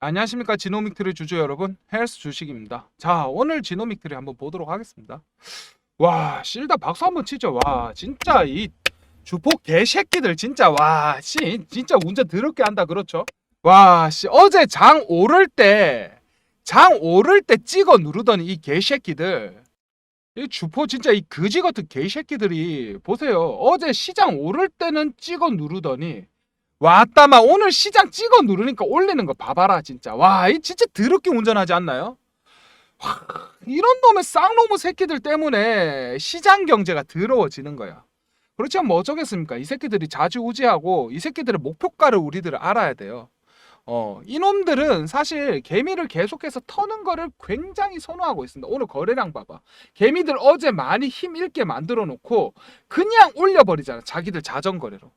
안녕하십니까 지노믹트리 주주 여러분. 헬스 주식입니다. 자 오늘 지노믹트리 한번 보도록 하겠습니다. 와 실다 박수 한번 치죠. 와 진짜 이 주포 개새끼들 진짜 와 씨, 진짜 운전 더럽게 한다 그렇죠? 와 씨, 어제 장 오를 때 장 오를 때 찍어 누르던 이 개새끼들. 이 주포 진짜 이 거지 같은 개새끼들이 보세요. 어제 시장 오를 때는 찍어 누르더니 왔다마 오늘 시장 찍어 누르니까 올리는 거 봐봐라 진짜. 와 이 진짜 더럽게 운전하지 않나요? 와, 이런 놈의 쌍놈의 새끼들 때문에 시장 경제가 더러워지는 거야. 그렇지만 뭐 어쩌겠습니까? 이 새끼들이 자주우지하고 이 새끼들의 목표가를 우리들은 알아야 돼요. 어 이놈들은 사실 개미를 계속해서 터는 거를 굉장히 선호하고 있습니다. 오늘 거래량 봐봐. 개미들 어제 많이 힘 잃게 만들어 놓고 그냥 올려버리잖아 자기들 자전거래로. 하,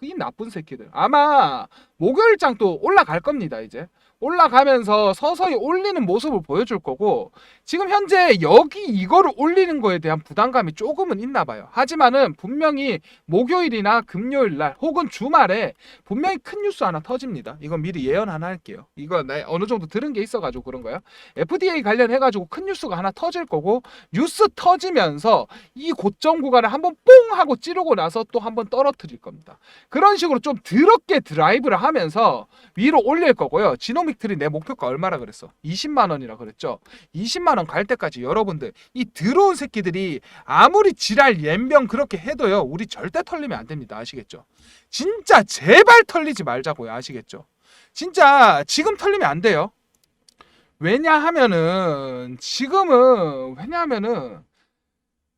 이 나쁜 새끼들. 아마 목요일장 또 올라갈 겁니다, 이제. 올라가면서 서서히 올리는 모습을 보여줄 거고 지금 현재 여기 이거를 올리는 거에 대한 부담감이 조금은 있나 봐요. 하지만은 분명히 목요일이나 금요일 날 혹은 주말에 분명히 큰 뉴스 하나 터집니다. 이건 미리 예언 하나 할게요. 내 어느 정도 들은 게 있어가지고 그런 거야. FDA 관련해가지고 큰 뉴스가 하나 터질 거고 뉴스 터지면서 이 고점 구간을 한번 뽕 하고 찌르고 나서 또 한번 떨어뜨릴 겁니다. 그런 식으로 좀 더럽게 드라이브를 하면서 위로 올릴 거고요. 지노믹 트리 내 목표가 얼마라 그랬어? 20만 원이라 그랬죠. 20만 원 갈 때까지 여러분들 이 더러운 새끼들이 아무리 지랄 연병 그렇게 해도요. 우리 절대 털리면 안 됩니다. 아시겠죠? 진짜 제발 털리지 말자고요. 아시겠죠? 진짜 지금 털리면 안 돼요. 왜냐하면은 지금은 왜냐하면은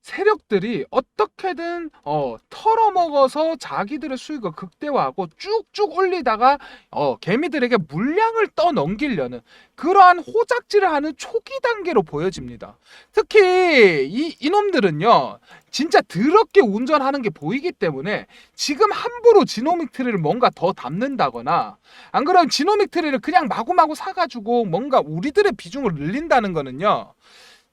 세력들이 어떻게든 어, 털어먹어서 자기들의 수익을 극대화하고 쭉쭉 올리다가 어, 개미들에게 물량을 떠넘기려는 그러한 호작질을 하는 초기 단계로 보여집니다. 특히 이 이놈들은요. 진짜 더럽게 운전하는 게 보이기 때문에 지금 함부로 지노믹 트리를 뭔가 더 담는다거나 안 그러면 지노믹 트리를 그냥 마구마구 사가지고 뭔가 우리들의 비중을 늘린다는 거는요.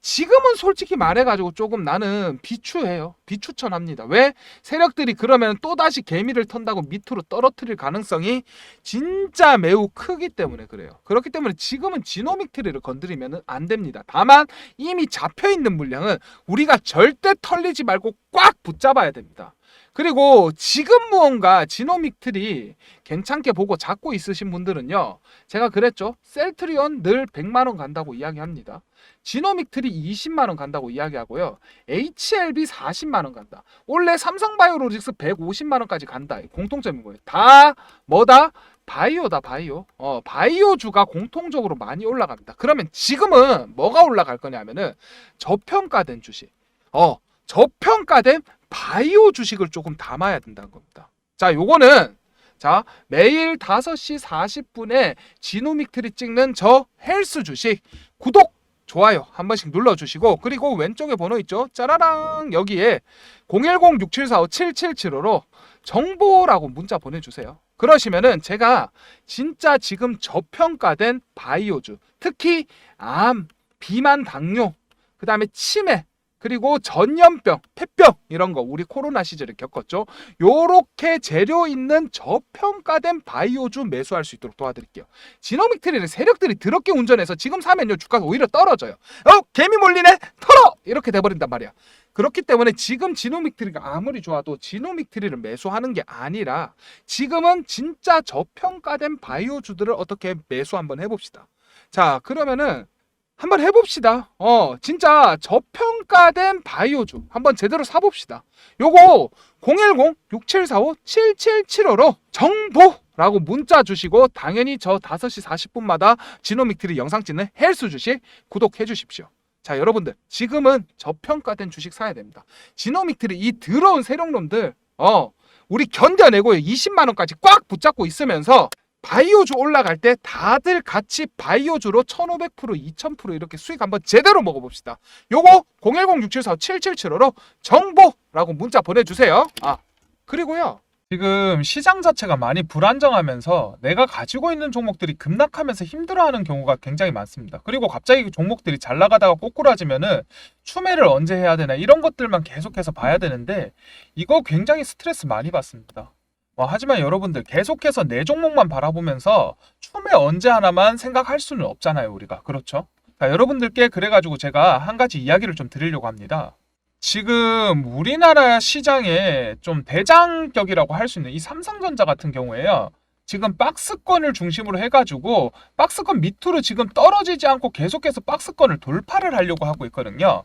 지금은 솔직히 말해가지고 조금 나는 비추해요. 비추천합니다. 왜? 세력들이 그러면 또다시 개미를 턴다고 밑으로 떨어뜨릴 가능성이 진짜 매우 크기 때문에 그래요. 그렇기 때문에 지금은 지노믹 트리를 건드리면 안 됩니다. 다만 이미 잡혀있는 물량은 우리가 절대 털리지 말고 꽉 붙잡아야 됩니다. 그리고 지금 무언가 지노믹 틀이 괜찮게 보고 잡고 있으신 분들은요. 제가 그랬죠. 셀트리온 늘 100만 원 간다고 이야기합니다. 지노믹 틀이 20만 원 간다고 이야기하고요. HLB 40만 원 간다. 원래 삼성바이오로직스 150만 원까지 간다. 공통점인 거예요. 다 뭐다? 바이오다 바이오. 어, 바이오주가 공통적으로 많이 올라갑니다. 그러면 지금은 뭐가 올라갈 거냐면은 저평가된 주식. 어, 저평가된 바이오 주식을 조금 담아야 된다는 겁니다. 자, 요거는 자, 매일 5시 40분에 지노믹 트리 찍는 저 헬스 주식. 구독 좋아요 한 번씩 눌러주시고 그리고 왼쪽에 번호 있죠? 짜라랑! 여기에 010-6745-7775로 정보라고 문자 보내주세요. 그러시면은 제가 진짜 지금 저평가된 바이오주 특히 암, 비만 당뇨 그 다음에 치매 그리고 전염병, 폐병 이런 거 우리 코로나 시절에 겪었죠. 요렇게 재료 있는 저평가된 바이오주 매수할 수 있도록 도와드릴게요. 지노믹 트리는 세력들이 더럽게 운전해서 지금 사면요 주가가 오히려 떨어져요. 어 개미 몰리네 털어 이렇게 돼버린단 말이야. 그렇기 때문에 지금 지노믹 트리가 아무리 좋아도 지노믹 트리를 매수하는 게 아니라 지금은 진짜 저평가된 바이오주들을 어떻게 매수 한번 해봅시다. 자 그러면은 한번 해봅시다. 어, 진짜 저평가된 바이오주 한번 제대로 사봅시다. 요거 010-6745-7775로 정보 라고 문자 주시고 당연히 저 5시 40분마다 지노믹트리 영상 찍는 헬스 주식 구독해 주십시오. 자, 여러분들 지금은 저평가된 주식 사야 됩니다. 지노믹트리 이 더러운 세력놈들 어, 우리 견뎌내고 20만 원까지 꽉 붙잡고 있으면서 바이오주 올라갈 때 다들 같이 바이오주로 1500% 2000% 이렇게 수익 한번 제대로 먹어봅시다. 요거 010-6745-7775로 정보라고 문자 보내주세요. 아 그리고요. 지금 시장 자체가 많이 불안정하면서 내가 가지고 있는 종목들이 급락하면서 힘들어하는 경우가 굉장히 많습니다. 그리고 갑자기 그 종목들이 잘 나가다가 꼬꾸라지면은 추매를 언제 해야 되나 이런 것들만 계속해서 봐야 되는데 이거 굉장히 스트레스 많이 받습니다. 어, 하지만 여러분들 계속해서 내 종목만 바라보면서 춤에 언제 하나만 생각할 수는 없잖아요, 우리가. 그렇죠? 자, 여러분들께 그래가지고 제가 한 가지 이야기를 좀 드리려고 합니다. 지금 우리나라 시장에 좀 대장격이라고 할 수 있는 이 삼성전자 같은 경우에요. 지금 박스권을 중심으로 해가지고 박스권 밑으로 지금 떨어지지 않고 계속해서 박스권을 돌파를 하려고 하고 있거든요.